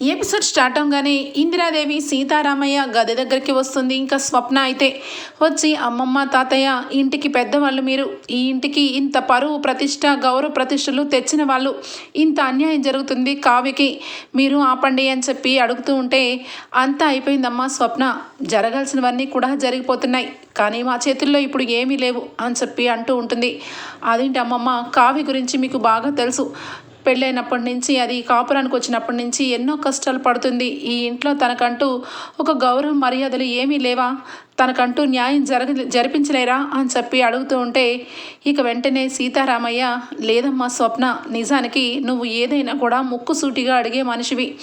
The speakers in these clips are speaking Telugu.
ఎపిసోడ్ స్టార్ట్ అవగానే ఇందిరాదేవి సీతారామయ్య గది దగ్గరికి వస్తుంది. ఇంకా స్వప్న అయితే వచ్చి అమ్మమ్మ తాతయ్య ఇంటికి పెద్దవాళ్ళు మీరు. ఈ ఇంటికి ఇంత పరువు ప్రతిష్ట గౌరవ ప్రతిష్టలు తెచ్చిన వాళ్ళు ఇంత అన్యాయం జరుగుతుంది. కావ్యకి మీరు ఆపండి అని చెప్పి అడుగుతూ ఉంటే అంతా అయిపోయిందమ్మా స్వప్న. జరగాల్సినవన్నీ కూడా జరిగిపోతున్నాయి. కానీ మా చేతుల్లో ఇప్పుడు ఏమీ లేవు అని చెప్పి అంటూ ఉంటుంది. అదేంటి అమ్మమ్మ? కావ్య గురించి మీకు బాగా తెలుసు. పెళ్ళైనప్పటి నుంచి అది కాపురానికి వచ్చినప్పటి నుంచి ఎన్నో కష్టాలు పడుతుంది. ఈ ఇంట్లో తనకంటూ ఒక గౌరవ మర్యాదలు ఏమీ లేవా? తనకంటూ న్యాయం జరగ జరిపించలేరా? అని చెప్పి అడుగుతూ ఉంటే ఇక వెంటనే సీతారామయ్య లేదమ్మా స్వప్న నిజానికి నువ్వు ఏదైనా కూడా ముక్కు సూటిగా అడిగే మనిషివి.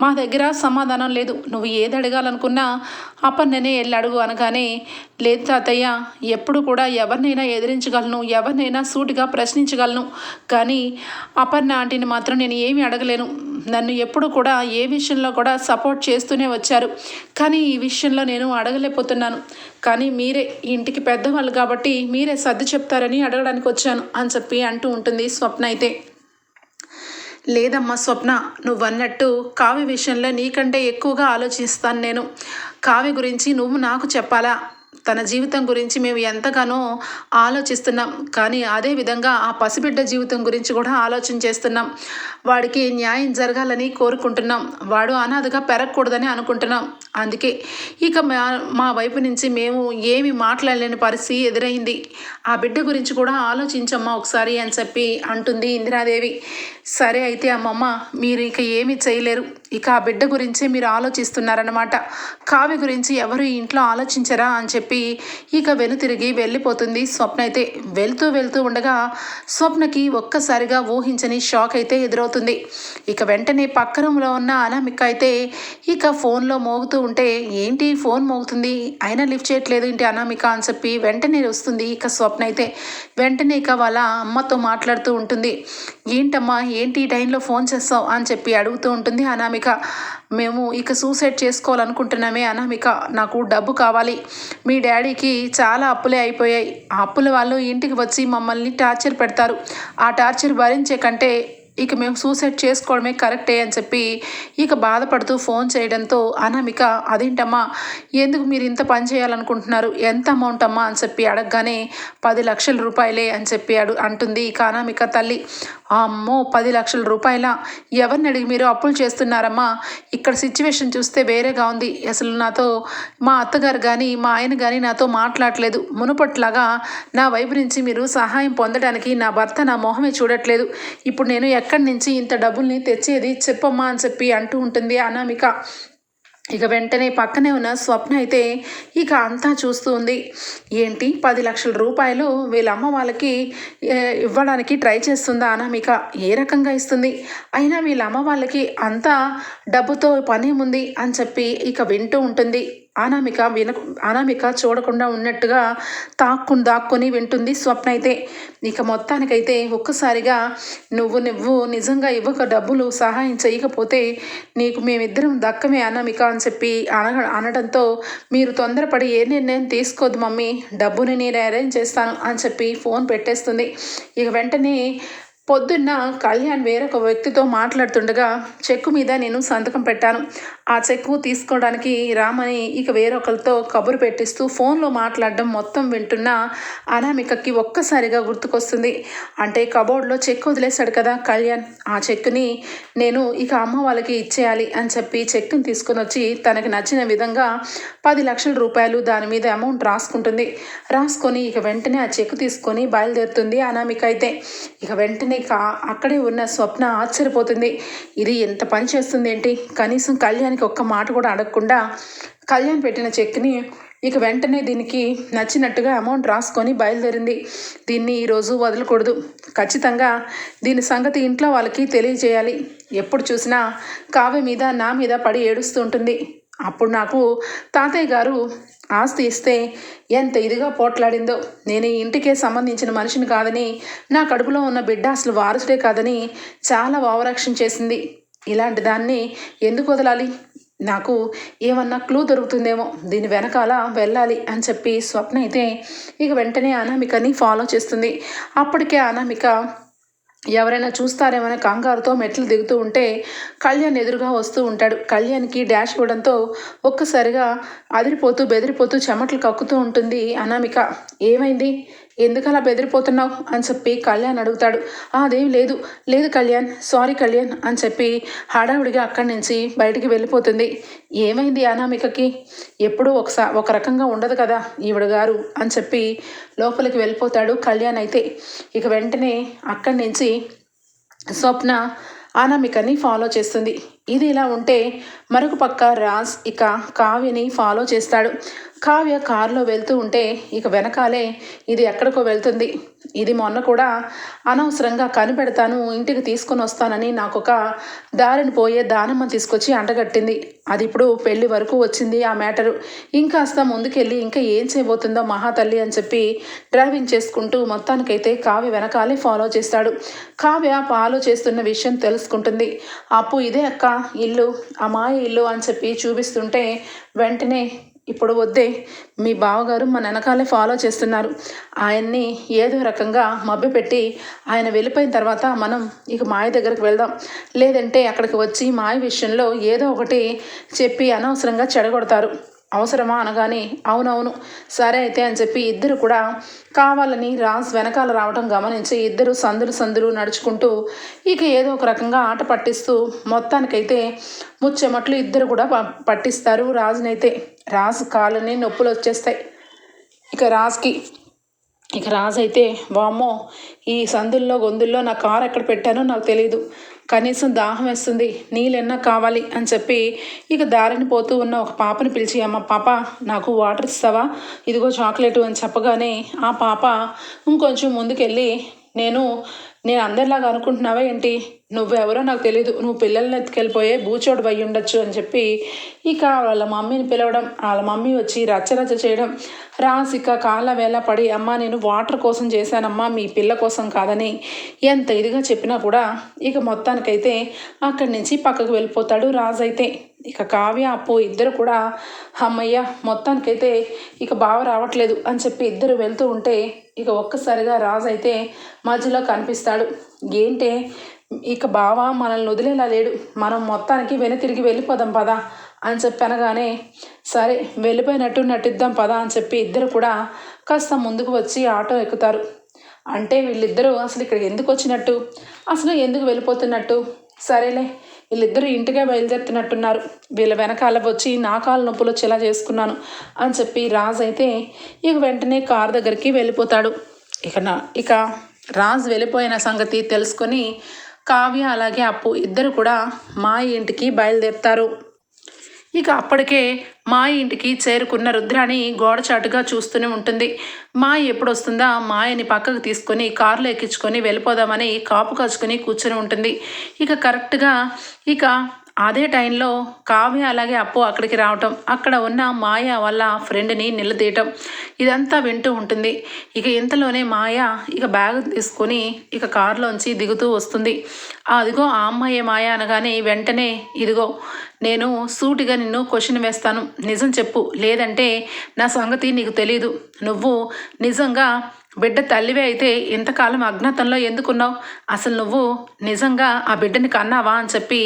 మా దగ్గర సమాధానం లేదు. నువ్వు ఏది అడగాలనుకున్నా అపర్ణనే వెళ్ళి అడుగు అనగానే లేదు తాతయ్య ఎప్పుడు కూడా ఎవరినైనా ఎదిరించగలను ఎవరినైనా సూటిగా ప్రశ్నించగలను. కానీ అపర్ణ ఆంటీని మాత్రం నేను ఏమీ అడగలేను. నన్ను ఎప్పుడు కూడా ఏ విషయంలో కూడా సపోర్ట్ చేస్తూనే వచ్చారు. కానీ ఈ విషయంలో నేను అడగలేకపోతున్నాను. కానీ మీరే ఇంటికి పెద్దవాళ్ళు కాబట్టి మీరే సర్ది చెప్తారని అడగడానికి వచ్చాను అని చెప్పి అంటూ ఉంటుంది స్వప్న అయితే. లేదమ్మా స్వప్న నువ్వన్నట్టు కావ్య విషయంలో నీకంటే ఎక్కువగా ఆలోచిస్తాను నేను. కావ్య గురించి నువ్వు నాకు చెప్పాలా? తన జీవితం గురించి మేము ఎంతగానో ఆలోచిస్తున్నాం. కానీ అదే విధంగా ఆ పసిబిడ్డ జీవితం గురించి కూడా ఆలోచన చేస్తున్నాం. వాడికి న్యాయం జరగాలని కోరుకుంటున్నాం. వాడు అనాథగా పెరగకూడదని అనుకుంటున్నాం. అందుకే ఇక మా మా వైపు నుంచి మేము ఏమి మాట్లాడలేని పరిస్థితి ఎదురైంది. ఆ బిడ్డ గురించి కూడా ఆలోచించమ్మా ఒకసారి అని చెప్పి అంటుంది ఇందిరాదేవి. సరే అయితే అమ్మమ్మ మీరు ఇక ఏమీ చేయలేరు. ఇక ఆ బిడ్డ గురించే మీరు ఆలోచిస్తున్నారన్నమాట. కావ్య గురించి ఎవరు ఈ ఇంట్లో ఆలోచించరా అని చెప్పి ఇక వెనుతిరిగి వెళ్ళిపోతుంది స్వప్న అయితే. వెళ్తూ వెళ్తూ ఉండగా స్వప్నకి ఒక్కసారిగా ఊహించని షాక్ అయితే ఎదురవుతుంది. ఇక వెంటనే పక్క రూమ్లో ఉన్న అనామిక అయితే ఇక ఫోన్లో మోగుతూ ఉంటే ఏంటి ఫోన్ మోగుతుంది? అయినా లిఫ్ట్ చేయట్లేదు ఏంటి అనామిక అని చెప్పి వెంటనే వస్తుంది ఇక స్వప్న అయితే. వెంటనే ఇక వాళ్ళ అమ్మతో మాట్లాడుతూ ఉంటుంది. ఏంటమ్మా? ఏంటి ఈ టైంలో ఫోన్ చేస్తావు? అని చెప్పి అడుగుతూ ఉంటుంది అనామిక. మేము ఇక సూసైడ్ చేసుకోవాలనుకుంటున్నామే అనామిక. నాకు డబ్బు కావాలి. మీ డాడీకి చాలా అప్పులే అయిపోయాయి. ఆ అప్పుల వాళ్ళు ఇంటికి వచ్చి మమ్మల్ని టార్చర్ పెడతారు. ఆ టార్చర్ భరించే కంటే ఇక మేము సూసైడ్ చేసుకోవడమే కరెక్టే అని చెప్పి ఇక బాధపడుతూ ఫోన్ చేయడంతో అనామిక అదేంటమ్మా? ఎందుకు మీరు ఇంత పని చేయాలనుకుంటున్నారు? ఎంత అమౌంట్ అమ్మా? అని చెప్పి అడగగానే పది లక్షల రూపాయలే అని చెప్పి అడు అంటుంది ఇక అనామిక తల్లి. అమ్మో పది లక్షల రూపాయల? ఎవరిని అడిగి మీరు అప్పులు చేస్తున్నారమ్మా? ఇక్కడ సిచ్యువేషన్ చూస్తే వేరేగా ఉంది. అసలు నాతో మా అత్తగారు కానీ మా ఆయన కానీ నాతో మాట్లాడలేదు. మునుపట్లాగా నా వైపు నుంచి మీరు సహాయం పొందడానికి నా భర్త నా మొహమే చూడట్లేదు. ఇప్పుడు నేను ఎక్కడి నుంచి ఇంత డబ్బుల్ని తెచ్చేది చెప్పమ్మా అని చెప్పి అంటూ ఉంటుంది అనామిక. ఇక వెంటనే పక్కనే ఉన్న స్వప్న అయితే ఇక అంతా చూస్తూ ఉంది. ఏంటి? పది లక్షల రూపాయలు వీళ్ళమ్మ వాళ్ళకి ఇవ్వడానికి ట్రై చేస్తుందా అనామిక? ఏ రకంగా ఇస్తుంది? అయినా వీళ్ళ అమ్మ వాళ్ళకి అంతా డబ్బుతో పని ఉంది అని చెప్పి ఇక వింటూ ఉంటుంది. అనామిక విన అనామిక చూడకుండా ఉన్నట్టుగా తాక్కుని దాక్కుని వింటుంది స్వప్న అయితే ఇక మొత్తానికైతే ఒక్కసారిగా నువ్వు నువ్వు నిజంగా ఇవ్వక డబ్బులు సహాయం చేయకపోతే నీకు మేమిద్దరం దక్కమే అనామిక అని చెప్పి అన అనడంతో మీరు తొందరపడి ఏ నిర్ణయం తీసుకోవద్దు మమ్మీ. డబ్బుని నేను అరేంజ్ చేస్తాను అని చెప్పి ఫోన్ పెట్టేస్తుంది. ఇక వెంటనే పొద్దున్న కళ్యాణ్ వేరొక వ్యక్తితో మాట్లాడుతుండగా చెక్కు మీద నేను సంతకం పెట్టాను. ఆ చెక్కు తీసుకోవడానికి రామని ఇక వేరొకరితో కబురు పెట్టిస్తూ ఫోన్లో మాట్లాడడం మొత్తం వింటున్న అనామికకి ఒక్కసారిగా గుర్తుకొస్తుంది. అంటే కబోర్డ్లో చెక్ వదిలేశాడు కదా కళ్యాణ్. ఆ చెక్కుని నేను ఇక అమ్మ వాళ్ళకి ఇచ్చేయాలి అని చెప్పి చెక్కుని తీసుకొని వచ్చి తనకి నచ్చిన విధంగా పది లక్షల రూపాయలు దాని మీద అమౌంట్ రాసుకుంటుంది. రాసుకొని ఇక వెంటనే ఆ చెక్ తీసుకొని బయలుదేరుతుంది అనామిక అయితే. ఇక వెంటనే అక్కడే ఉన్న స్వప్న ఆశ్చర్యపోతుంది. ఇది ఎంత పని చేస్తుంది ఏంటి కనీసం కళ్యాణ్ కళ్యాణ్కి ఒక్క మాట కూడా అడగకుండా కళ్యాణ్ పెట్టిన చెక్ని ఇక వెంటనే దీనికి నచ్చినట్టుగా అమౌంట్ రాసుకొని బయలుదేరింది. దీన్ని ఈరోజు వదలకూడదు. ఖచ్చితంగా దీని సంగతి ఇంట్లో వాళ్ళకి తెలియజేయాలి. ఎప్పుడు చూసినా కావ్య మీద నా మీద పడి ఏడుస్తూ ఉంటుంది. అప్పుడు నాకు తాతయ్య గారు ఆస్తి ఇస్తే ఎంత ఇదిగా పోట్లాడిందో. నేను ఈ ఇంటికే సంబంధించిన మనిషిని కాదని నా కడుపులో ఉన్న బిడ్డ అసలు వారసుడే కాదని చాలా ఓవరాక్షన్ చేసింది. ఇలాంటి దాన్ని ఎందుకు వదలాలి? నాకు ఏమన్నా క్లూ దొరుకుతుందేమో దీని వెనకాల వెళ్ళాలి అని చెప్పి స్వప్న అయితే ఇక వెంటనే అనామికని ఫాలో చేస్తుంది. అప్పటికే అనామిక ఎవరైనా చూస్తారేమనే కంగారుతో మెట్లు దిగుతూ ఉంటే కళ్యాణ్ ఎదురుగా వస్తూ ఉంటాడు. కళ్యాణ్కి డాష్ ఇవ్వడంతో ఒక్కసారిగా అదిరిపోతూ బెదిరిపోతూ చెమటలు కక్కుతూ ఉంటుంది అనామిక. ఏమైంది? ఎందుకు అలా బెదిరిపోతున్నావు? అని చెప్పి కళ్యాణ్ అడుగుతాడు. అదేం లేదు. లేదు కళ్యాణ్. సారీ కళ్యాణ్ అని చెప్పి హడావుడిగా అక్కడి నుంచి బయటికి వెళ్ళిపోతుంది. ఏమైంది అనామికకి? ఎప్పుడూ ఒకసా ఒక రకంగా ఉండదు కదా ఈవిడ గారు అని చెప్పి లోపలికి వెళ్ళిపోతాడు కళ్యాణ్ అయితే. ఇక వెంటనే అక్కడి నుంచి స్వప్న అనామికని ఫాలో చేస్తుంది. ఇది ఇలా ఉంటే మరొక పక్క రాజ్ ఇక కావ్యని ఫాలో చేస్తాడు. కావ్య కారులో వెళ్తూ ఉంటే ఇక వెనకాలే ఇది ఎక్కడికో వెళ్తుంది. ఇది మొన్న కూడా అనవసరంగా కనిపెడతాను ఇంటికి తీసుకొని వస్తానని నాకు ఒక దారిని పోయే దానమ్మ తీసుకొచ్చి అంటగట్టింది. అది ఇప్పుడు పెళ్ళి వరకు వచ్చింది ఆ మ్యాటరు. ఇంకాస్త ముందుకెళ్ళి ఇంకా ఏం చేయబోతుందో మహాతల్లి అని చెప్పి డ్రైవింగ్ చేసుకుంటూ మొత్తానికైతే కావ్య వెనకాలే ఫాలో చేస్తాడు. కావ్య ఫాలో చేస్తున్న విషయం తెలుసుకుంటుంది. అప్పు ఇదే అక్క ఇల్లు ఆ మాయ ఇల్లు అని చెప్పి చూపిస్తుంటే వెంటనే ఇప్పుడు వద్దే మీ బావగారు మన వెనకాలే ఫాలో చేస్తున్నారు. ఆయన్ని ఏదో రకంగా మభ్యపెట్టి ఆయన వెళ్ళిపోయిన తర్వాత మనం ఇక మాయ దగ్గరికి వెళ్దాం. లేదంటే అక్కడికి వచ్చి మాయ విషయంలో ఏదో ఒకటి చెప్పి అనవసరంగా చెడగొడతారు. అవసరమా అనగానే అవునవును సరే అయితే అని చెప్పి ఇద్దరు కూడా కావాలని రాజ్ వెనకాల రావడం గమనించి ఇద్దరు సందులు సందులు నడుచుకుంటూ ఇక ఏదో ఒక రకంగా ఆట పట్టిస్తూ మొత్తానికైతే ముచ్చెమట్లు ఇద్దరు కూడా పట్టిస్తారు రాజునైతే. రాజు కాళ్ళని నొప్పులు వచ్చేస్తాయి. ఇక రాజుకి ఇక రాజు అయితే వామ్మో ఈ సందుల్లో గొందుల్లో నా కారు ఎక్కడ పెట్టానో నాకు తెలియదు కనీసం దాహం వేస్తుంది నీళ్ళెన్నా కావాలి అని చెప్పి ఇక దారిని పోతూ ఉన్న ఒక పాపని పిలిచి అమ్మ పాప నాకు వాటర్ ఇస్తావా? ఇదిగో చాక్లెట్ అని చెప్పగానే ఆ పాప ఇంకొంచెం ముందుకెళ్ళి నేను నేను అందరిలాగా అనుకుంటున్నావా ఏంటి? నువ్వెవరో నాకు తెలియదు నువ్వు పిల్లల్ని ఎత్తుకెళ్ళిపోయే బూచోడు అయి ఉండొచ్చు అని చెప్పి ఇక వాళ్ళ మమ్మీని పిలవడం వాళ్ళ మమ్మీ వచ్చి రచ్చరచ్చ చేయడం రాసిక కాళ్ళ వేళ పడి అమ్మ నేను వాటర్ కోసం చేశానమ్మా మీ పిల్ల కోసం కాదని ఎంత ఇదిగా చెప్పినా కూడా ఇక మొత్తానికైతే అక్కడి నుంచి పక్కకు వెళ్ళిపోతాడు రాజు అయితే. ఇక కావ్య అప్పు ఇద్దరు కూడా అమ్మయ్య మొత్తానికైతే ఇక బావ రావట్లేదు అని చెప్పి ఇద్దరు వెళ్తూ ఉంటే ఇక ఒక్కసారిగా రాజు అయితే మధ్యలో కనిపిస్తాడు. ఏంటే? ఇక బావ మనల్ని వదిలేలా లేడు. మనం మొత్తానికి వెనుతిరిగి వెళ్ళిపోదాం పదా అని చెప్పి అనగానే సరే వెళ్ళిపోయినట్టు నటిద్దాం పదా అని చెప్పి ఇద్దరు కూడా కాస్త ముందుకు వచ్చి ఆటో ఎక్కుతారు. అంటే వీళ్ళిద్దరూ అసలు ఇక్కడ ఎందుకు వచ్చినట్టు? అసలు ఎందుకు వెళ్ళిపోతున్నట్టు? సరేలే వీళ్ళిద్దరూ ఇంటికే బయలుదేరుతున్నట్టున్నారు. వీళ్ళ వెనకాల వచ్చి నా కాలు నొప్పులు వచ్చేలా చేసుకున్నాను అని చెప్పి రాజు అయితే ఇక వెంటనే కారు దగ్గరికి వెళ్ళిపోతాడు. ఇక నా ఇక రాజు వెళ్ళిపోయిన సంగతి తెలుసుకొని కావ్య అలాగే అప్పు ఇద్దరు కూడా మా ఇంటికి బయలుదేరుతారు. ఇక అప్పటికే మా ఇంటికి చేరుకున్న రుద్రాణి గోడచాటుగా చూస్తూనే ఉంటుంది. మాయ ఎప్పుడు వస్తుందా మాయని పక్కకు తీసుకొని కారులో ఎక్కించుకొని వెళ్ళిపోదామని కాపు కాచుకొని కూర్చొని ఉంటుంది. ఇక కరెక్ట్గా ఇక అదే టైంలో కావ్య అలాగే అప్పు అక్కడికి రావటం అక్కడ ఉన్న మాయ వాళ్ళ ఫ్రెండ్ని నిలదీయటం ఇదంతా వింటూ ఉంటుంది. ఇక ఇంతలోనే మాయ ఇక బ్యాగ్ తీసుకొని ఇక కారులోంచి దిగుతూ వస్తుంది. అదిగో ఆ అమ్మాయి మాయ అనగానే వెంటనే ఇదిగో నేను సూటిగా నిన్ను క్వశ్చన్ వేస్తాను. నిజం చెప్పు. లేదంటే నా సంగతి నీకు తెలీదు. నువ్వు నిజంగా బిడ్డ తల్లివే అయితే ఇంతకాలం అజ్ఞాతంలో ఎందుకున్నావు? అసలు నువ్వు నిజంగా ఆ బిడ్డని కన్నావా అని చెప్పి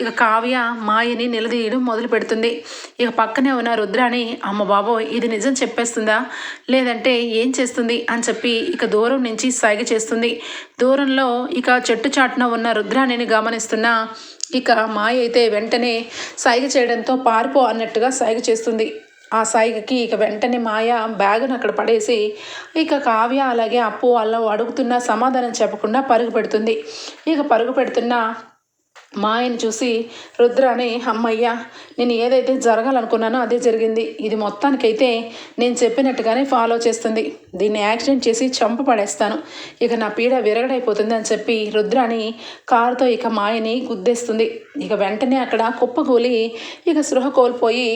ఇక కావ్య మాయని నిలదీయడం మొదలు పెడుతుంది. ఇక పక్కనే ఉన్న రుద్రాని అమ్మ బాబో ఇది నిజం చెప్పేస్తుందా? లేదంటే ఏం చేస్తుంది? అని చెప్పి ఇక దూరం నుంచి సైగ చేస్తుంది. దూరంలో ఇక చెట్టు చాటున ఉన్న రుద్రాణిని గమనిస్తున్న ఇక మాయ అయితే వెంటనే సైగ చేయడంతో పారిపో అన్నట్టుగా సైగ చేస్తుంది. ఆ సైగకి ఇక వెంటనే మాయ బ్యాగ్ను అక్కడ పడేసి ఇక కావ్య అలాగే అప్పు వాళ్ళు అడుగుతున్న సమాధానం చెప్పకుండా పరుగు పెడుతుంది. ఇక పరుగు పెడుతున్న మా ఆయన చూసి రుద్రాని అమ్మయ్య నేను ఏదైతే జరగాలనుకున్నానో అదే జరిగింది. ఇది మొత్తానికైతే నేను చెప్పినట్టుగానే ఫాలో చేస్తుంది. దీన్ని యాక్సిడెంట్ చేసి చంప పడేస్తాను. ఇక నా పీడ విరగడైపోతుంది అని చెప్పి రుద్రాని కారుతో ఇక మాయని గుద్దేస్తుంది. ఇక వెంటనే అక్కడ కుప్పకూలి ఇక సృహ కోల్పోయి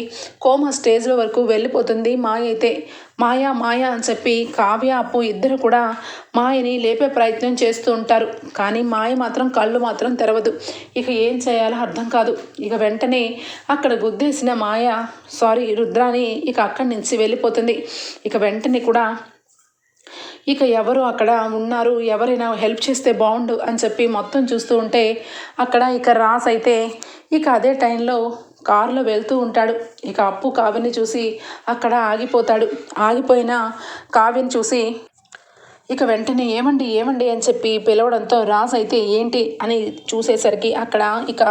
కోమా స్టేజ్లో వరకు వెళ్ళిపోతుంది మాయ అయితే. మాయా మాయా అని చెప్పి కావ్య అప్పు ఇద్దరు కూడా మాయని లేపే ప్రయత్నం చేస్తూ ఉంటారు. కానీ మాయ మాత్రం కళ్ళు మాత్రం తెరవదు. ఇక ఏం చేయాలో అర్థం కాదు. ఇక వెంటనే అక్కడ గుద్దేసిన మాయ సారీ రుద్రాని ఇక అక్కడి నుంచి వెళ్ళిపోతుంది. ఇక వెంటనే కూడా ఇక ఎవరు అక్కడ ఉన్నారు ఎవరైనా హెల్ప్ చేస్తే బాగుండు అని చెప్పి మొత్తం చూస్తూ ఉంటే అక్కడ ఇక రాస్ అయితే ఇక అదే టైంలో కారులో వెళ్తూ ఉంటాడు. ఇక అప్పు కావ్యని చూసి అక్కడ ఆగిపోతాడు. ఆగిపోయిన కావ్యని చూసి ఇక వెంటనే ఏమండి ఏమండి అని చెప్పి పిలవడంతో రాజ్ అయితే ఏంటి అని చూసేసరికి అక్కడ ఇక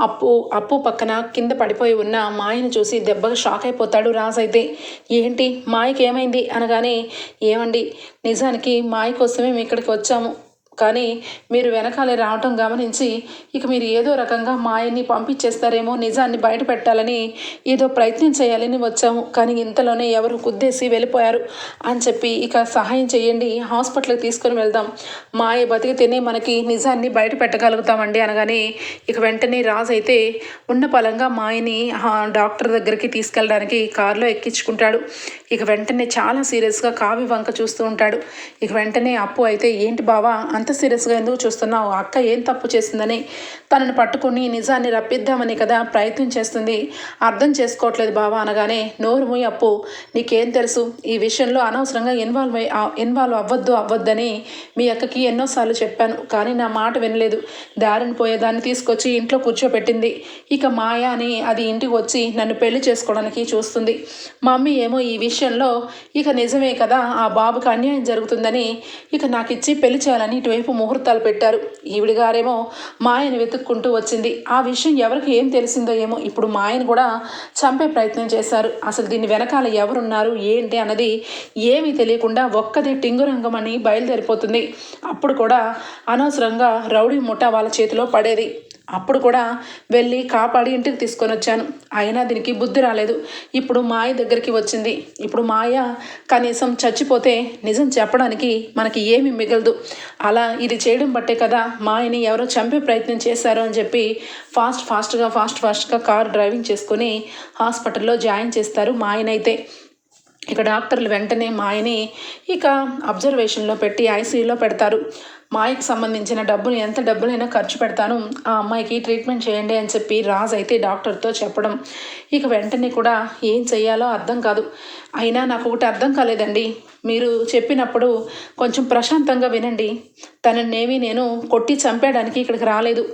అప్పు అప్పు పక్కన కింద పడిపోయి ఉన్న మాయను చూసి దెబ్బగా షాక్ అయిపోతాడు రాజ్ అయితే. ఏంటి మాయకి ఏమైంది అనగానే ఏమండి నిజానికి మాయ కోసమే మేము ఇక్కడికి వచ్చాము. కానీ మీరు వెనకాలే రావటం గమనించి ఇక మీరు ఏదో రకంగా మా ఆయన్ని పంపించేస్తారేమో నిజాన్ని బయట పెట్టాలని ఏదో ప్రయత్నం చేయాలని వచ్చాము. కానీ ఇంతలోనే ఎవరు కుద్దేసి వెళ్ళిపోయారు అని చెప్పి ఇక సహాయం చేయండి. హాస్పిటల్కి తీసుకొని వెళ్దాం. మాయ బతికితేనే మనకి నిజాన్ని బయట పెట్టగలుగుతామండి అనగానే ఇక వెంటనే రాజు అయితే ఉన్న పలంగా మాయని డాక్టర్ దగ్గరికి తీసుకెళ్ళడానికి కారులో ఎక్కించుకుంటాడు. ఇక వెంటనే చాలా సీరియస్గా కావి వంక చూస్తూ ఉంటాడు. ఇక వెంటనే అప్పు అయితే ఏంటి బావా అంత సీరియస్గా ఎందుకు చూస్తున్నావు? అక్క ఏం తప్పు చేసిందని తనని పట్టుకుని నిజాన్ని రప్పిద్దామని కదా ప్రయత్నం చేస్తుంది. అర్థం చేసుకోవట్లేదు బావా అనగానే నోరు మూయి అప్పు. నీకేం తెలుసు? ఈ విషయంలో అనవసరంగా ఇన్వాల్వ్ అయ్యి ఇన్వాల్వ్ అవ్వద్దు అవ్వద్దని మీ అక్కకి ఎన్నోసార్లు చెప్పాను. కానీ నా మాట వినలేదు. దారిని పోయేదాన్ని తీసుకొచ్చి ఇంట్లో కూర్చోపెట్టింది ఇక మాయ అని అది ఇంటికి వచ్చి నన్ను పెళ్ళి చేసుకోవడానికి చూస్తుంది. మమ్మీ ఏమో ఈ విషయంలో ఇక నిజమే కదా ఆ బాబుకి అన్యాయం జరుగుతుందని ఇక నాకు ఇచ్చి పెళ్ళి చేయాలని వైపు ముహూర్తాలు పెట్టారు. ఈవిడి గారేమో మాయను వెతుక్కుంటూ వచ్చింది. ఆ విషయం ఎవరికి ఏం తెలిసిందో ఏమో ఇప్పుడు మాయను కూడా చంపే ప్రయత్నం చేశారు. అసలు దీని వెనకాల ఎవరున్నారు? ఏంటి అన్నది ఏమీ తెలియకుండా ఒక్కది టింగురంగం అని బయలుదేరిపోతుంది. అప్పుడు కూడా అనవసరంగా రౌడీ ముఠా వాళ్ళ చేతిలో పడేది. అప్పుడు కూడా వెళ్ళి కాపాడి ఇంటికి తీసుకొని వచ్చాను. అయినా దీనికి బుద్ధి రాలేదు. ఇప్పుడు మాయ దగ్గరికి వచ్చింది. ఇప్పుడు మాయ కనీసం చచ్చిపోతే నిజం చెప్పడానికి మనకి ఏమి మిగలదు. అలా ఇది చేయడం బట్టే కదా మాయని ఎవరో చంపే ప్రయత్నం చేశారు అని చెప్పి ఫాస్ట్ ఫాస్ట్గా ఫాస్ట్ ఫాస్ట్గా కార్ డ్రైవింగ్ చేసుకొని హాస్పిటల్లో జాయిన్ చేస్తారు మాయనైతే. ఇక డాక్టర్లు వెంటనే మాయని ఇక అబ్జర్వేషన్లో పెట్టి ఐసీయూలో పెడతారు. మాయకి సంబంధించిన డబ్బును ఎంత డబ్బులైనా ఖర్చు పెడతాను ఆ అమ్మాయికి ట్రీట్మెంట్ చేయండి అని చెప్పి రాజ్ అయితే డాక్టర్తో చెప్పడం. ఇక వెంటనే కూడా ఏం చేయాలో అర్థం కాదు. అయినా నాకు ఒకటి అర్థం కాలేదండి. మీరు చెప్పినప్పుడు కొంచెం ప్రశాంతంగా వినండి. తననేమి నేను కొట్టి చంపేయడానికి ఇక్కడికి రాలేదు.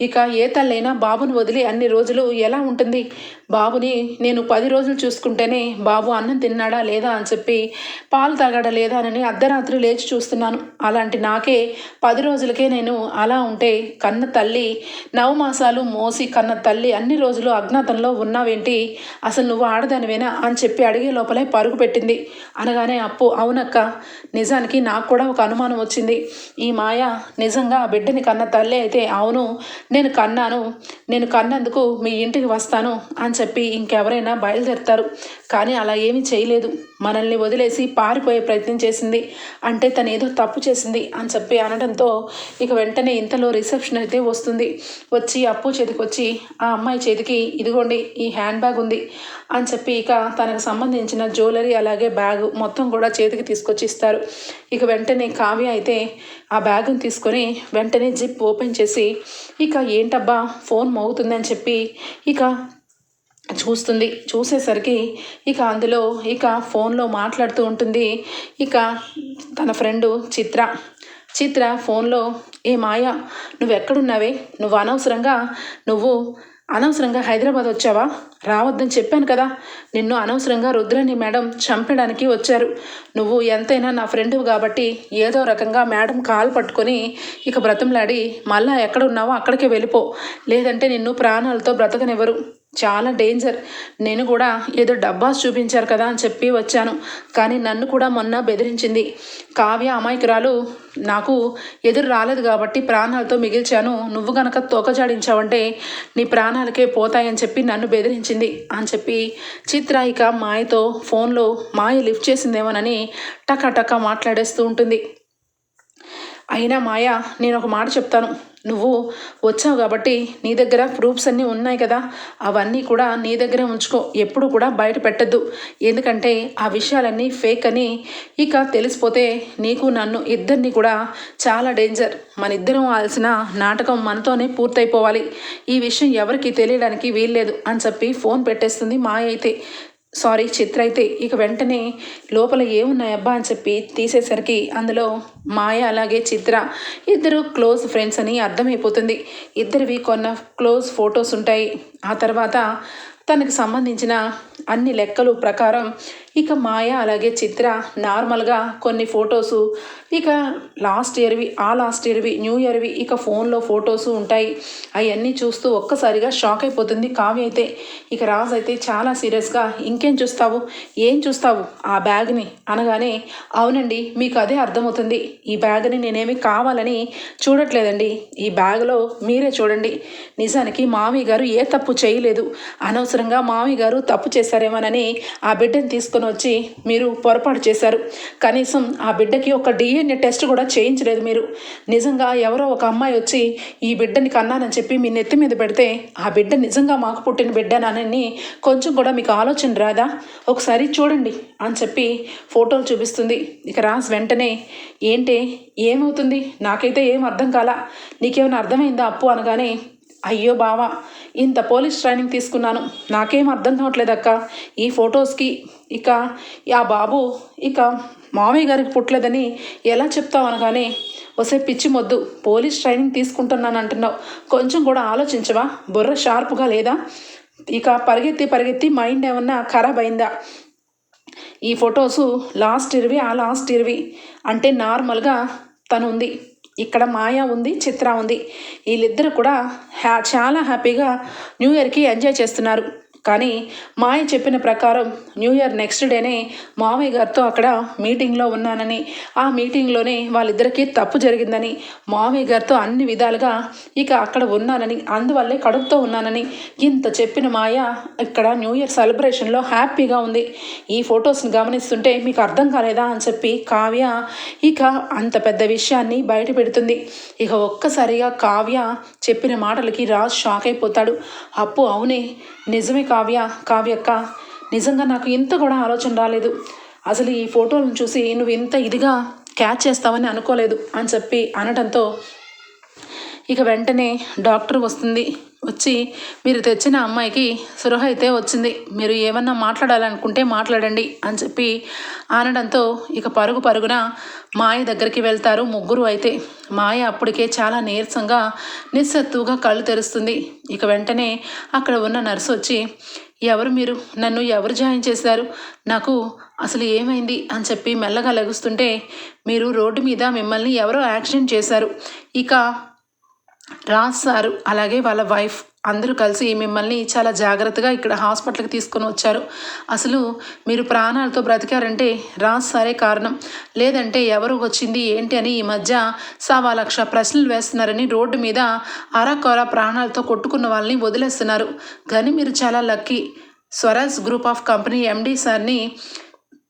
ఇక ఏ తల్లైనా బాబును వదిలి అన్ని రోజులు ఎలా ఉంటుంది? బాబుని నేను పది రోజులు చూసుకుంటేనే బాబు అన్నం తిన్నాడా లేదా అని చెప్పి పాలు తాగాడా లేదా అని అర్ధరాత్రి లేచి చూస్తున్నాను. అలాంటి నాకే పది రోజులకే నేను అలా ఉంటే కన్న తల్లి నవమాసాలు మోసి కన్న తల్లి అన్ని రోజులు అజ్ఞాతంలో ఉన్నావేంటి? అసలు నువ్వు ఆడదానివేనా అని చెప్పి అడిగే లోపలే పరుగు పెట్టింది. అనగానే అప్పు అవునక్క నిజానికి నాకు కూడా ఒక అనుమానం వచ్చింది. ఈ మాయ నిజంగా ఆ బిడ్డని కన్న తల్లి అయితే అవును నేను కన్నాను నేను కన్నందుకు మీ ఇంటికి వస్తాను అని చెప్పి ఇంకెవరైనా బయలుదేరుతారు. కానీ అలా ఏమీ చేయలేదు. మనల్ని వదిలేసి పారిపోయే ప్రయత్నం చేసింది. అంటే తను ఏదో తప్పు చేసింది అని చెప్పి అనడంతో ఇక వెంటనే ఇంతలో రిసెప్షన్ అయితే వస్తుంది. వచ్చి అప్పు చేతికి వచ్చి ఆ అమ్మాయి చేతికి ఇదిగోండి ఈ హ్యాండ్ బ్యాగ్ ఉంది అని చెప్పి ఇక తనకు సంబంధించిన జ్యువెలరీ అలాగే బ్యాగ్ మొత్తం కూడా చేతికి తీసుకొచ్చి ఇస్తారు. ఇక వెంటనే కావ్య అయితే ఆ బ్యాగ్ని తీసుకొని వెంటనే జిప్ ఓపెన్ చేసి ఇక ఏంటబ్బా ఫోన్ మోగుతుందని చెప్పి ఇక చూస్తుంది. చూసేసరికి ఇక అందులో ఇక ఫోన్లో మాట్లాడుతూ ఉంటుంది. ఇక తన ఫ్రెండు చిత్ర. చిత్ర ఫోన్లో ఏ మాయా నువ్వు ఎక్కడున్నావే నువ్వు అనవసరంగా నువ్వు అనవసరంగా హైదరాబాద్ వచ్చావా? రావద్దని చెప్పాను కదా. నిన్ను అనవసరంగా రుద్రని మేడం చంపడానికి వచ్చారు. నువ్వు ఎంతైనా నా ఫ్రెండు కాబట్టి ఏదో రకంగా మేడం కాలు పట్టుకొని ఇక బ్రతంలాడి మళ్ళా ఎక్కడ ఉన్నావో అక్కడికే వెళ్ళిపో. లేదంటే నిన్ను ప్రాణాలతో బ్రతకనివ్వరు. చాలా డేంజర్. నేను కూడా ఏదో డబ్బాస్ చూపించారు కదా అని చెప్పి వచ్చాను. కానీ నన్ను కూడా మొన్న బెదిరించింది. కావ్య అమాయకురాలు నాకు ఎదురు రాలేదు కాబట్టి ప్రాణాలతో మిగిల్చాను. నువ్వు గనక తోకజాడించావంటే నీ ప్రాణాలకే పోతాయని చెప్పి నన్ను బెదిరించింది అని చెప్పి చిత్ర ఇక మాయతో ఫోన్లో మాయ లిఫ్ట్ చేసిందేమోనని టకా మాట్లాడేస్తూ ఉంటుంది. అయినా మాయ నేను ఒక మాట చెప్తాను. నువ్వు వచ్చావు కాబట్టి నీ దగ్గర ప్రూఫ్స్ అన్నీ ఉన్నాయి కదా. అవన్నీ కూడా నీ దగ్గరే ఉంచుకో. ఎప్పుడు కూడా బయట పెట్టద్దు. ఎందుకంటే ఆ విషయాలన్నీ ఫేక్ అని ఇక తెలిసిపోతే నీకు నన్ను ఇద్దరిని కూడా చాలా డేంజర్ మన ఇద్దరం ఆల్సిన నాటకం మనతోనే పూర్తయిపోవాలి. ఈ విషయం ఎవరికి తెలియడానికి వీల్లేదు అని చెప్పి ఫోన్ పెట్టేస్తుంది మాయ అయితే. సారీ చిత్ర అయితే ఇక వెంటనే లోపల ఏమున్నాయబ్బా అని చెప్పి తీసేసరికి అందులో మాయ అలాగే చిత్ర ఇద్దరు క్లోజ్ ఫ్రెండ్స్ అని అర్థమైపోతుంది. ఇద్దరివి కొన్న క్లోజ్ ఫొటోస్ ఉంటాయి. ఆ తర్వాత తనకు సంబంధించిన అన్ని లెక్కలు ప్రకారం ఇక మాయ అలాగే చిత్ర నార్మల్గా కొన్ని ఫొటోసు ఇక లాస్ట్ ఇయర్వి ఆ లాస్ట్ ఇయర్వి న్యూ ఇయర్వి ఇక ఫోన్లో ఫొటోస్ ఉంటాయి. అవన్నీ చూస్తూ ఒక్కసారిగా షాక్ అయిపోతుంది కావ్య అయితే. ఇక రాజు అయితే చాలా సీరియస్గా ఇంకేం చూస్తావు? ఏం చూస్తావు? ఆ బ్యాగ్ని? అనగానే అవునండి మీకు అదే అర్థమవుతుంది. ఈ బ్యాగ్ని నేనేమి కావాలని చూడట్లేదండి. ఈ బ్యాగ్లో మీరే చూడండి. నిజానికి మామి గారు ఏ తప్పు చేయలేదు. అనవసరంగా మామయ్య గారు తప్పు చేశారేమోనని ఆ బిడ్డని తీసుకొని వచ్చి మీరు పొరపాటు చేశారు. కనీసం ఆ బిడ్డకి ఒక డిఎన్ఏ టెస్ట్ కూడా చేయించలేదు మీరు. నిజంగా ఎవరో ఒక అమ్మాయి వచ్చి ఈ బిడ్డని కన్నానని చెప్పి మీ నెత్తి మీద పెడితే ఆ బిడ్డ నిజంగా మాకు పుట్టిన బిడ్డనని కొంచెం కూడా మీకు ఆలోచన రాదా? ఒకసారి చూడండి అని చెప్పి ఫోటోలు చూపిస్తుంది. ఇక రాజ్ వెంటనే ఏంటి? ఏమవుతుంది? నాకైతే ఏం అర్థం కాలా? నీకేమైనా అర్థమైందా అప్పు? అనగానే అయ్యో బావా ఇంత పోలీస్ ట్రైనింగ్ తీసుకున్నాను. నాకేం అర్థం కావట్లేదక్క. ఈ ఫొటోస్కి ఇక ఆ బాబు ఇక మామయ్య గారికి పుట్టలేదని ఎలా చెప్తావు అనగానే ఒసే పిచ్చి మొద్దు పోలీస్ ట్రైనింగ్ తీసుకుంటున్నాను అంటున్నావు. కొంచెం కూడా ఆలోచించవా? బుర్ర షార్ప్గా లేదా? ఇక పరిగెత్తి పరిగెత్తి మైండ్ ఏమన్నా ఖరాబ్ అయిందా? ఈ ఫొటోసు లాస్ట్ ఇరవి ఆ లాస్ట్ ఇరవి అంటే నార్మల్గా తను ఉంది ఇక్కడ మాయ ఉంది చిత్ర ఉంది. వీళ్ళిద్దరు కూడా హ్యా చాలా హ్యాపీగా న్యూ ఇయర్కి ఎంజాయ్ చేస్తున్నారు. కానీ మాయ చెప్పిన ప్రకారం న్యూ ఇయర్ నెక్స్ట్ డేనే మామయ్య గారితో అక్కడ మీటింగ్లో ఉన్నానని. ఆ మీటింగ్లోనే వాళ్ళిద్దరికీ తప్పు జరిగిందని మామయ్య గారితో అన్ని విధాలుగా ఇక అక్కడ ఉన్నానని అందువల్లే కడుపుతో ఉన్నానని ఇంత చెప్పిన మాయ ఇక్కడ న్యూ ఇయర్ సెలబ్రేషన్లో హ్యాపీగా ఉంది. ఈ ఫొటోస్ని గమనిస్తుంటే మీకు అర్థం కాలేదా అని చెప్పి కావ్య ఇక అంత పెద్ద విషయాన్ని బయట పెడుతుంది. ఇక ఒక్కసారిగా కావ్య చెప్పిన మాటలకి రాజ్ షాక్ అయిపోతాడు. అప్పు అవునే నిజమే కావ్య కావ్యక్క నిజంగా నాకు ఇంత కూడా ఆలోచన రాలేదు. అసలు ఈ ఫోటోలను చూసి నువ్వు ఇంత ఇదిగా క్యాచ్ చేస్తావని అనుకోలేదు అని చెప్పి అనడంతో ఇక వెంటనే డాక్టర్ వస్తుంది. వచ్చి మీరు తెచ్చిన అమ్మాయికి సురహ అయితే వచ్చింది. మీరు ఏమన్నా మాట్లాడాలనుకుంటే మాట్లాడండి అని చెప్పి అనడంతో ఇక పరుగు పరుగున మాయ దగ్గరికి వెళ్తారు ముగ్గురు అయితే. మాయ అప్పటికే చాలా నీరసంగా నిస్సత్తుగా కళ్ళు తెరుస్తుంది. ఇక వెంటనే అక్కడ ఉన్న నర్సు వచ్చి ఎవరు మీరు? నన్ను ఎవరు జాయిన్ చేశారు? నాకు అసలు ఏమైంది? అని చెప్పి మెల్లగా లెగుస్తుంటే మీరు రోడ్డు మీద మిమ్మల్ని ఎవరో యాక్సిడెంట్ చేశారు. ఇక రాజ్ సారు అలాగే వాళ్ళ వైఫ్ అందరూ కలిసి మిమ్మల్ని చాలా జాగ్రత్తగా ఇక్కడ హాస్పిటల్కి తీసుకొని వచ్చారు. అసలు మీరు ప్రాణాలతో బ్రతికారంటే రాజ్ సారే కారణం. లేదంటే ఎవరు వచ్చింది ఏంటి అని ఈ మధ్య సవా లక్ష ప్రశ్నలు వేస్తున్నారని రోడ్డు మీద అరకొర ప్రాణాలతో కొట్టుకున్న వాళ్ళని వదిలేస్తున్నారు. కానీ మీరు చాలా lucky. Swaraj group of company MD సార్ని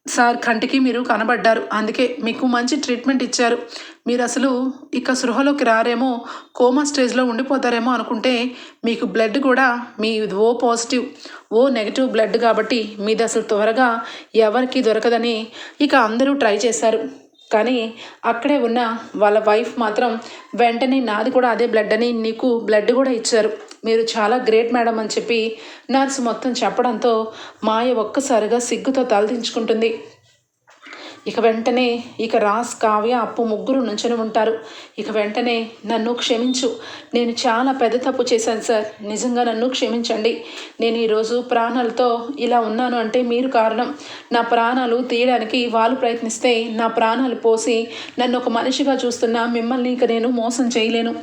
సార్ కంటికి మీరు కనబడ్డారు. అందుకే మీకు మంచి ట్రీట్మెంట్ ఇచ్చారు. మీరు అసలు ఇక సృహలోకి రారేమో కోమా స్టేజ్లో ఉండిపోతారేమో అనుకుంటే మీకు బ్లడ్ కూడా మీ O positive O negative blood కాబట్టి మీది అసలు త్వరగా ఎవరికి దొరకదని ఇక అందరూ ట్రై చేశారు. కానీ అక్కడే ఉన్న వాళ్ళ వైఫ్ మాత్రం వెంటనే నాది కూడా అదే బ్లడ్ అని నీకు బ్లడ్ కూడా ఇచ్చారు. మీరు చాలా గ్రేట్ మేడం అని చెప్పి నర్సు మొత్తం చెప్పడంతో మాయ ఒక్కసారిగా సిగ్గుతో తలదించుకుంటుంది. ఇక వెంటనే ఇక రాస్ కావ్య అప్పు ముగ్గురు నుంచొని ఉంటారు. ఇక వెంటనే నన్ను క్షమించు. నేను చాలా పెద్ద తప్పు చేశాను సార్. నిజంగా నన్ను క్షమించండి. నేను ఈరోజు ప్రాణాలతో ఇలా ఉన్నాను అంటే మీరు కారణం. నా ప్రాణాలు తీయడానికి వాళ్ళు ప్రయత్నిస్తే నా ప్రాణాలు పోసి నన్ను ఒక మనిషిగా చూస్తున్న మిమ్మల్ని ఇక నేను మోసం చేయలేను.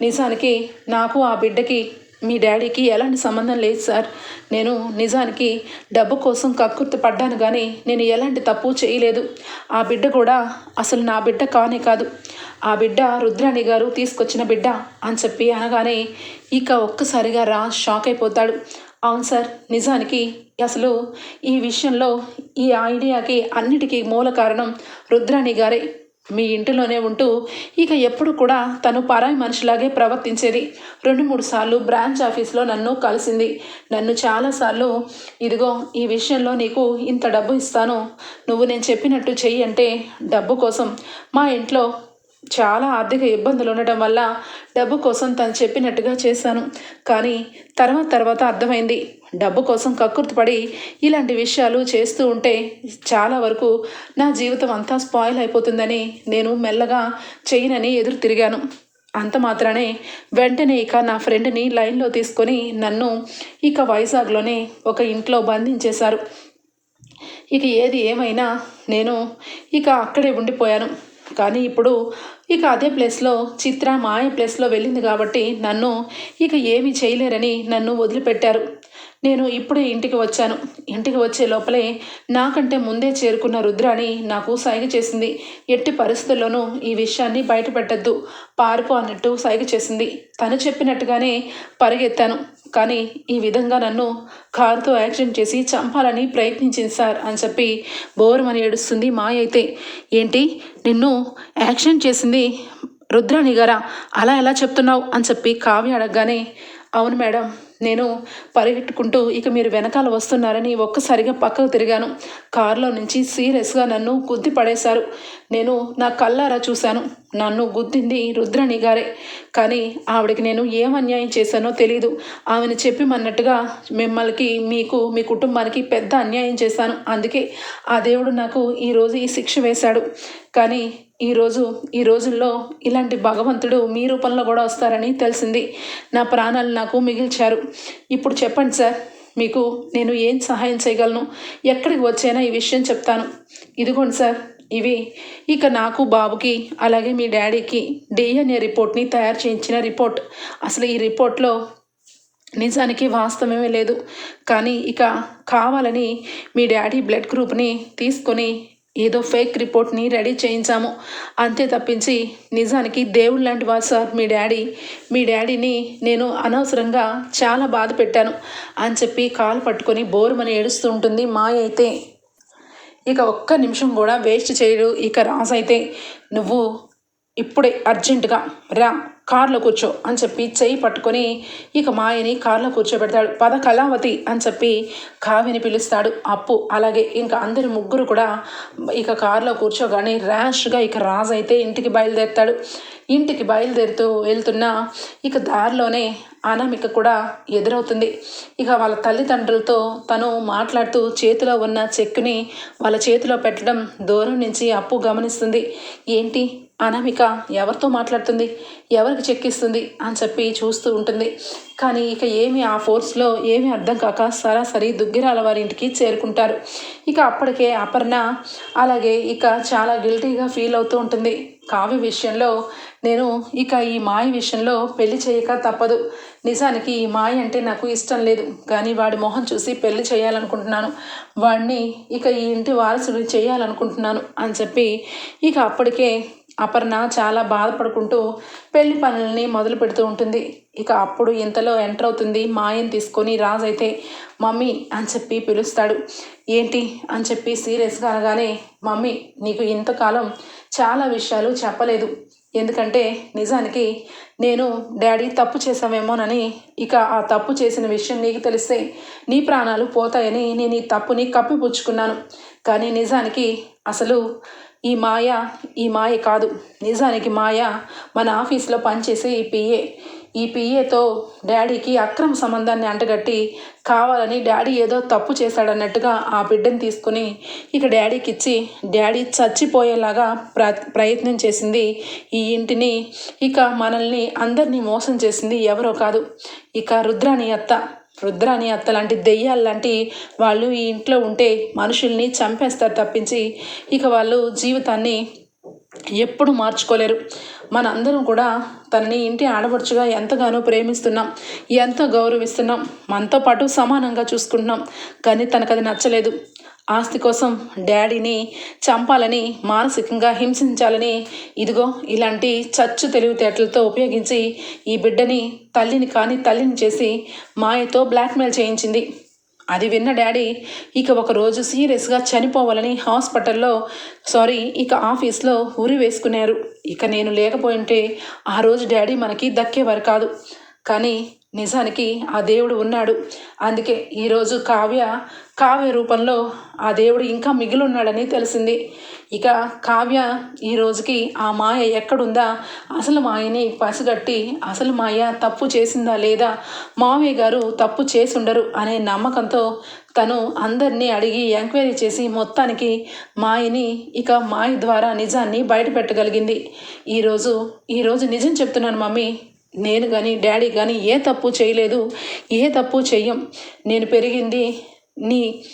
నిజానికి నాకు ఆ బిడ్డకి మీ డాడీకి ఎలాంటి సంబంధం లేదు సార్. నేను నిజానికి డబ్బు కోసం కక్కుర్తి పడ్డాను కానీ నేను ఎలాంటి తప్పు చేయలేదు. ఆ బిడ్డ కూడా అసలు నా బిడ్డ కానే కాదు. ఆ బిడ్డ రుద్రాణి గారు తీసుకొచ్చిన బిడ్డ అని చెప్పి అనగానే ఇక ఒక్కసారిగా రా షాక్ అయిపోతాడు. అవును సార్ నిజానికి అసలు ఈ విషయంలో ఈ ఐడియాకి అన్నిటికీ మూల కారణం రుద్రాణి గారే. మీ ఇంటిలోనే ఉంటూ ఇక ఎప్పుడు కూడా తను పరాయి మనిషిలాగే ప్రవర్తించేది. రెండు మూడు సార్లు బ్రాంచ్ ఆఫీస్లో నన్ను కలిసింది. నన్ను చాలాసార్లు ఇదిగో ఈ విషయంలో నీకు ఇంత డబ్బు ఇస్తాను. నువ్వు నేను చెప్పినట్టు చెయ్యి అంటే డబ్బు కోసం మా ఇంట్లో చాలా ఆర్థిక ఇబ్బందులు ఉండటం వల్ల డబ్బు కోసం తను చెప్పినట్టుగా చేశాను. కానీ తర్వాత తర్వాత అర్థమైంది. డబ్బు కోసం కక్కుర్తిపడి ఇలాంటి విషయాలు చేస్తూ ఉంటే చాలా వరకు నా జీవితం అంతా స్పాయిల్ అయిపోతుందని నేను మెల్లగా చేయనని ఎదురు తిరిగాను. అంత మాత్రమే వెంటనే ఇక నా ఫ్రెండ్ని లైన్లో తీసుకొని నన్ను ఇక వైజాగ్లోనే ఒక ఇంట్లో బంధించేశారు. ఇక ఏది ఏమైనా నేను ఇక అక్కడే ఉండిపోయాను. కానీ ఇప్పుడు ఇక అదే ప్లేస్లో చిత్ర మాయ ప్లేస్లో వెళ్ళింది కాబట్టి నన్ను ఇక ఏమీ చేయలేరని నన్ను వదిలిపెట్టారు. నేను ఇప్పుడే ఇంటికి వచ్చాను. ఇంటికి వచ్చే లోపలే నాకంటే ముందే చేరుకున్న రుద్రాణి నాకు సైగ చేసింది. ఎట్టి పరిస్థితుల్లోనూ ఈ విషయాన్ని బయటపెట్టద్దు. పారిపో అన్నట్టు సైగ చేసింది. తను చెప్పినట్టుగానే పరిగెత్తాను. కానీ ఈ విధంగా నన్ను కారుతో యాక్సిడెంట్ చేసి చంపాలని ప్రయత్నించింది సార్ అని చెప్పి బోరమని ఏడుస్తుంది మాయ అయితే. ఏంటి? నిన్ను యాక్సిడెంట్ చేసింది రుద్రాణి గారా? అలా ఎలా చెప్తున్నావు? అని చెప్పి కావ్య అడగగానే అవును మేడం. నేను పరిగెట్టుకుంటూ ఇక మీరు వెనకాల వస్తున్నారని ఒక్కసారిగా పక్కకు తిరిగాను. కారులో నుంచి సీరియస్గా నన్ను గుద్ది పడేశారు. నేను నా కళ్ళారా చూశాను. నన్ను గుద్దింది రుద్రణి గారే. కానీ ఆవిడకి నేను ఏం అన్యాయం చేశానో తెలీదు. ఆమెను చెప్పిమన్నట్టుగా మిమ్మల్కి మీకు మీ కుటుంబానికి పెద్ద అన్యాయం చేశాను. అందుకే ఆ దేవుడు నాకు ఈరోజు ఈ శిక్ష వేశాడు. కానీ ఈరోజు ఈ రోజుల్లో ఇలాంటి భగవంతుడు మీ రూపంలో కూడా వస్తారని తెలిసింది. నా ప్రాణాలు నాకు మిగిల్చారు. ఇప్పుడు చెప్పండి సార్ మీకు నేను ఏం సహాయం చేయగలను? ఎక్కడికి వచ్చైనా ఈ విషయం చెప్తాను. ఇదిగోండి సార్ ఇవి. ఇక నాకు బాబుకి అలాగే మీ డాడీకి డిఎన్ఏ రిపోర్ట్ని తయారు చేయించిన రిపోర్ట్. అసలు ఈ రిపోర్ట్లో నిజానికి వాస్తవమే లేదు. కానీ ఇక కావాలని మీ డాడీ బ్లడ్ గ్రూప్ని తీసుకొని ఏదో ఫేక్ రిపోర్ట్ని రెడీ చేయించాము. అంతే తప్పించి నిజానికి దేవుడు లాంటి వాడు సార్ మీ డాడీ. మీ డాడీని నేను అనవసరంగా చాలా బాధ పెట్టాను అని చెప్పి కాలు పట్టుకొని బోరుమని ఏడుస్తూ ఉంటుంది మాయ అయితే. ఇక ఒక్క నిమిషం కూడా వేస్ట్ చేయడు ఇక రాజ్ అయితే నువ్వు ఇప్పుడే అర్జెంటుగా రా కారులో కూర్చో అని చెప్పి చెయ్యి పట్టుకొని ఇక మాయని కారులో కూర్చోబెడతాడు. పద కళావతి అని చెప్పి కావిని పిలుస్తాడు. అప్పు అలాగే ఇంకా అందరి ముగ్గురు కూడా ఇక కారులో కూర్చోగానే ర్యాష్గా ఇక రాజు అయితే ఇంటికి బయలుదేరుతాడు. ఇంటికి బయలుదేరుతూ వెళ్తున్న ఇక దారిలోనే అనామిక కూడా ఎదురవుతుంది. ఇక వాళ్ళ తల్లిదండ్రులతో తను మాట్లాడుతూ చేతిలో ఉన్న చెక్కుని వాళ్ళ చేతిలో పెట్టడం దూరం నుంచి అప్పు గమనిస్తుంది. ఏంటి? అనామిక ఎవరితో మాట్లాడుతుంది? ఎవరికి చెక్కిస్తుంది? అని చెప్పి చూస్తూ ఉంటుంది. కానీ ఇక ఏమి ఆ ఫోర్స్లో ఏమి అర్థం కాక సరాసరి దుగ్గిరాల వారి ఇంటికి చేరుకుంటారు. ఇక అప్పటికే అపర్ణ అలాగే ఇక చాలా గిల్టీగా ఫీల్ అవుతూ ఉంటుంది. కావ్య విషయంలో నేను ఇక ఈ మాయ విషయంలో పెళ్ళి చేయక తప్పదు. నిజానికి ఈ మాయ అంటే నాకు ఇష్టం లేదు. కానీ వాడి మొహం చూసి పెళ్ళి చేయాలనుకుంటున్నాను. వాడిని ఇక ఈ ఇంటి వారసుడు చేయాలనుకుంటున్నాను అని చెప్పి ఇక అప్పటికే అపర్ణ చాలా బాధపడుకుంటూ పెళ్ళి పనులని మొదలు పెడుతూ ఉంటుంది. ఇక అప్పుడు ఇంతలో ఎంటర్ అవుతుంది మాయం తీసుకొని రాజు అయితే మమ్మీ అని చెప్పి పిలుస్తాడు. ఏంటి? అని చెప్పి సీరియస్గా అనగానే మమ్మీ నీకు ఇంతకాలం చాలా విషయాలు చెప్పలేదు. ఎందుకంటే నిజానికి నేను డాడీ తప్పు చేసామేమోనని ఇక ఆ తప్పు చేసిన విషయం నీకు తెలిస్తే నీ ప్రాణాలు పోతాయని నేను ఈ తప్పుని కప్పిపుచ్చుకున్నాను. కానీ నిజానికి అసలు ఈ మాయ ఈ మాయ కాదు. నిజానికి మాయ మన ఆఫీస్లో పనిచేసే ఈ పిఏ. ఈ పిఏతో డాడీకి అక్రమ సంబంధాన్ని అంటగట్టి కావాలని డాడీ ఏదో తప్పు చేశాడన్నట్టుగా ఆ బిడ్డను తీసుకుని ఇక డాడీకి ఇచ్చి డాడీ చచ్చిపోయేలాగా ప్ర ప్రయత్నం చేసింది ఈ ఇంటిని. ఇక మనల్ని అందరినీ మోసం చేసింది ఎవరో కాదు. ఇక రుద్రాని అత్త. రుద్రాని అత్త లాంటి దెయ్యాలు లాంటి వాళ్ళు ఈ ఇంట్లో ఉంటే మనుషుల్ని చంపేస్తారు తప్పించి ఇక వాళ్ళు జీవితాన్ని ఎప్పుడు మార్చుకోలేరు. మనందరం కూడా తనని ఇంటి ఆడపడుచుగా ఎంతగానో ప్రేమిస్తున్నాం ఎంతో గౌరవిస్తున్నాం మనతో పాటు సమానంగా చూసుకుంటున్నాం. కానీ తనకు అది నచ్చలేదు. ఆస్తి కోసం డాడీని చంపాలని మానసికంగా హింసించాలని ఇదిగో ఇలాంటి చచ్చు తెలివితేటలతో ఉపయోగించి ఈ బిడ్డని తల్లిని కానీ తల్లిని చేసి మాయతో బ్లాక్మెయిల్ చేయించింది. అది విన్న డాడీ ఇక ఒకరోజు సీరియస్గా చనిపోవాలని హాస్పిటల్లో సారీ ఇక ఆఫీస్లో ఉరి వేసుకున్నారు. ఇక నేను లేకపోయింటే ఆ రోజు డాడీ మనకి దక్కేవారు కాదు. కానీ నిజానికి ఆ దేవుడు ఉన్నాడు. అందుకే ఈరోజు కావ్య కావ్య రూపంలో ఆ దేవుడు ఇంకా మిగిలి ఉన్నాడని తెలిసింది. ఇక కావ్య ఈ రోజుకి ఆ మాయ ఎక్కడుందా? అసలు మాయని పసిగట్టి అసలు మాయ తప్పు చేసిందా లేదా? మావయ్య గారు తప్పు చేసి ఉండరు అనే నమ్మకంతో తను అందరినీ అడిగి ఎంక్వైరీ చేసి మొత్తానికి మాయని ఇక మాయ ద్వారా నిజాన్ని బయటపెట్టగలిగింది. ఈరోజు ఈరోజు నిజం చెప్తున్నాను మమ్మీ. నేను కానీ డాడీ కానీ ఏ తప్పు చేయలేదు. ఏ తప్పు చెయ్యం. నేను పెరిగింది నీ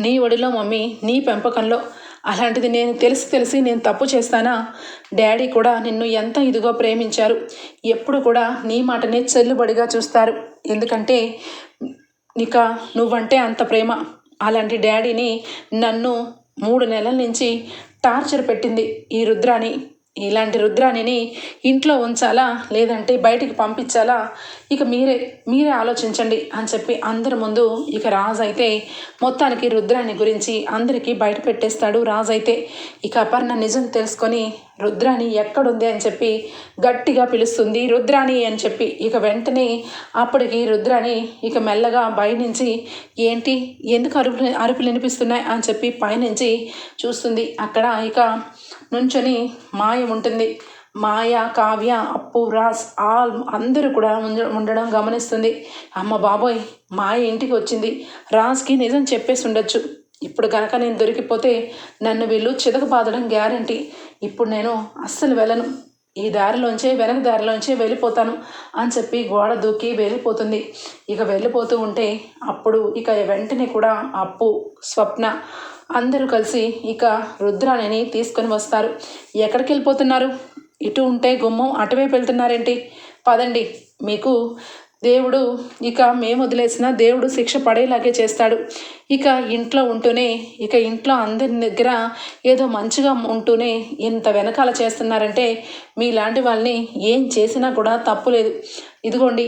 నీ ఒడిలో మమ్మీ నీ పెంపకంలో. అలాంటిది నేను తెలిసి తెలిసి నేను తప్పు చేస్తానా? డాడీ కూడా నిన్ను ఎంత ఇదిగో ప్రేమించారు. ఎప్పుడు కూడా నీ మాటనే చెల్లుబడిగా చూస్తారు. ఎందుకంటే ఇక నువ్వంటే అంత ప్రేమ. అలాంటి డాడీని నన్ను మూడు నెలల నుంచి టార్చర్ పెట్టింది ఈ రుద్రాని ఇలాంటి రుద్రాణిని ఇంట్లో ఉంచాలా? లేదంటే బయటికి పంపించాలా? ఇక మీరే మీరే ఆలోచించండి అని చెప్పి అందరి ముందు ఇక రాజు అయితే మొత్తానికి రుద్రాణి గురించి అందరికీ బయట పెట్టేస్తాడు. రాజు అయితే ఇక అపర్ణ నిజం తెలుసుకొని రుద్రాణి ఎక్కడుంది అని చెప్పి గట్టిగా పిలుస్తుంది. రుద్రాణి అని చెప్పి ఇక వెంటనే అప్పటికి రుద్రాణి ఇక మెల్లగా బయట నుంచి ఏంటి ఎందుకు అరుపులు అరుపులు వినిపిస్తున్నాయి అని చెప్పి పైనుంచి చూస్తుంది. అక్కడ ఇక నుంచొని మాయం ఉంటుంది. మాయ కావ్య అప్పు రాస్ ఆల్ అందరూ కూడా ఉండడం గమనిస్తుంది. అమ్మ బాబోయ్ మాయ ఇంటికి వచ్చింది. రాజ్కి నిజం చెప్పేసి ఉండొచ్చు ఇప్పుడు కనుక నేను దొరికిపోతే నన్ను వీళ్ళు చితకబాదడం గ్యారంటీ. ఇప్పుడు నేను అస్సలు వెళ్ళను. ఈ దారిలోంచే వెనక దారిలోంచే వెళ్ళిపోతాను అని చెప్పి గోడ దూకి వెళ్ళిపోతుంది. ఇక వెళ్ళిపోతూ ఉంటే అప్పుడు ఇక వెంటనే కూడా అప్పు స్వప్న అందరూ కలిసి ఇక రుద్రాణిని తీసుకొని వస్తారు. ఎక్కడికి వెళ్ళిపోతున్నారు? ఇటు ఉంటే గుమ్మం అటువైపు వెళ్తున్నారేంటి? పదండి మీకు దేవుడు ఇక మేము వదిలేసిన దేవుడు శిక్ష పడేలాగే చేస్తాడు. ఇక ఇంట్లో ఉంటూనే ఇక ఇంట్లో అందరి దగ్గర ఏదో మంచిగా ఉంటూనే ఇంత వెనకాల చేస్తున్నారంటే మీలాంటి వాళ్ళని ఏం చేసినా కూడా తప్పులేదు ఇదిగోండి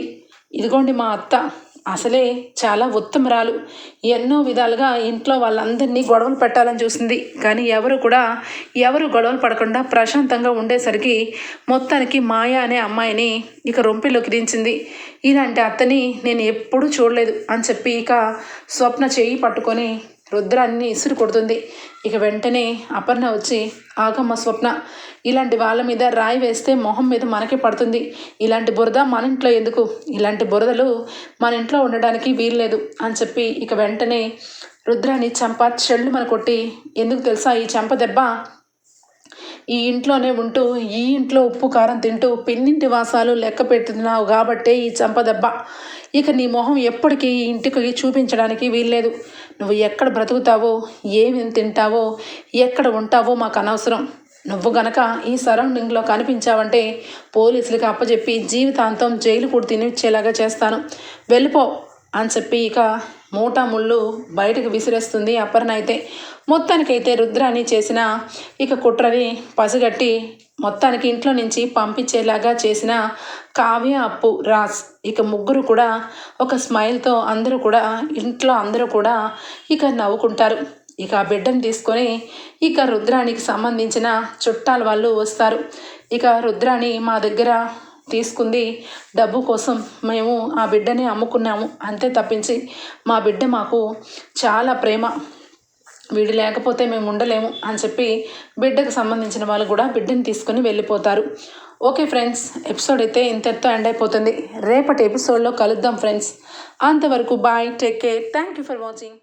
ఇదిగోండి మా అత్త. అసలే చాలా ఉత్తమరాలు. ఎన్నో విధాలుగా ఇంట్లో వాళ్ళందరినీ గొడవలు పెట్టాలని చూసింది. కానీ ఎవరు కూడా ఎవరు గొడవలు పడకుండా ప్రశాంతంగా ఉండేసరికి మొత్తానికి మాయ అనే అమ్మాయిని ఇక రొంపిలోకి దించింది. ఇలాంటి అత్తని నేను ఎప్పుడూ చూడలేదు అని చెప్పి ఇక స్వప్న చేయి పట్టుకొని రుద్రాన్ని ఇసురు కొడుతుంది. ఇక వెంటనే అపర్ణ వచ్చి ఆగమ్మ స్వప్న ఇలాంటి వాళ్ళ మీద రాయి వేస్తే మొహం మీద మనకే పడుతుంది. ఇలాంటి బురద మన ఇంట్లో ఎందుకు? ఇలాంటి బురదలు మన ఇంట్లో ఉండడానికి వీల్లేదు అని చెప్పి ఇక వెంటనే రుద్రాన్ని చంప చెళ్ళు మన కొట్టి ఎందుకు తెలుసా ఈ చెంప దెబ్బ? ఈ ఇంట్లోనే ఉంటూ ఈ ఇంట్లో ఉప్పు కారం తింటూ పిన్నింటి వాసాలు లెక్క పెడుతున్నావు కాబట్టే ఈ చంపదెబ్బ ఇక నీ మొహం ఎప్పటికీ ఇంటికి చూపించడానికి వీల్లేదు. నువ్వు ఎక్కడ బ్రతుకుతావో ఏమేమి తింటావో ఎక్కడ ఉంటావో మాకు అనవసరం. నువ్వు గనక ఈ సరౌండింగ్లో కనిపించావంటే పోలీసులకి అప్పచెప్పి జీవితాంతం జైలు కూడా తినిచ్చేలాగా చేస్తాను. వెళ్ళిపో అని చెప్పి ఇక మూట ముళ్ళు బయటకు విసిరేస్తుంది. అపర్ణ అయితే మొత్తానికైతే రుద్రాని చేసిన ఇక కుట్రని పసిగట్టి మొత్తానికి ఇంట్లో నుంచి పంపించేలాగా చేసిన కావ్య అప్పు రాజ్. ఇక ముగ్గురు కూడా ఒక స్మైల్తో అందరూ కూడా ఇంట్లో అందరూ కూడా ఇక నవ్వుకుంటారు. ఇక ఆ బిడ్డను తీసుకొని ఇక రుద్రానికి సంబంధించిన చుట్టాల వాళ్ళు వస్తారు. ఇక రుద్రాని మా దగ్గర తీసుకుంది. డబ్బు కోసం మేము ఆ బిడ్డని అమ్ముకున్నాము. అంతే తప్పించి మా బిడ్డ మాకు చాలా ప్రేమ. వీడు లేకపోతే మేము ఉండలేము అని చెప్పి బిడ్డకు సంబంధించిన వాళ్ళు కూడా బిడ్డని తీసుకొని వెళ్ళిపోతారు. ఓకే ఫ్రెండ్స్ ఎపిసోడ్ అయితే ఇంతటితో ఎండ్ అయిపోతుంది. రేపటి ఎపిసోడ్లో కలుద్దాం ఫ్రెండ్స్. అంతవరకు bye take care. Thank you for watching.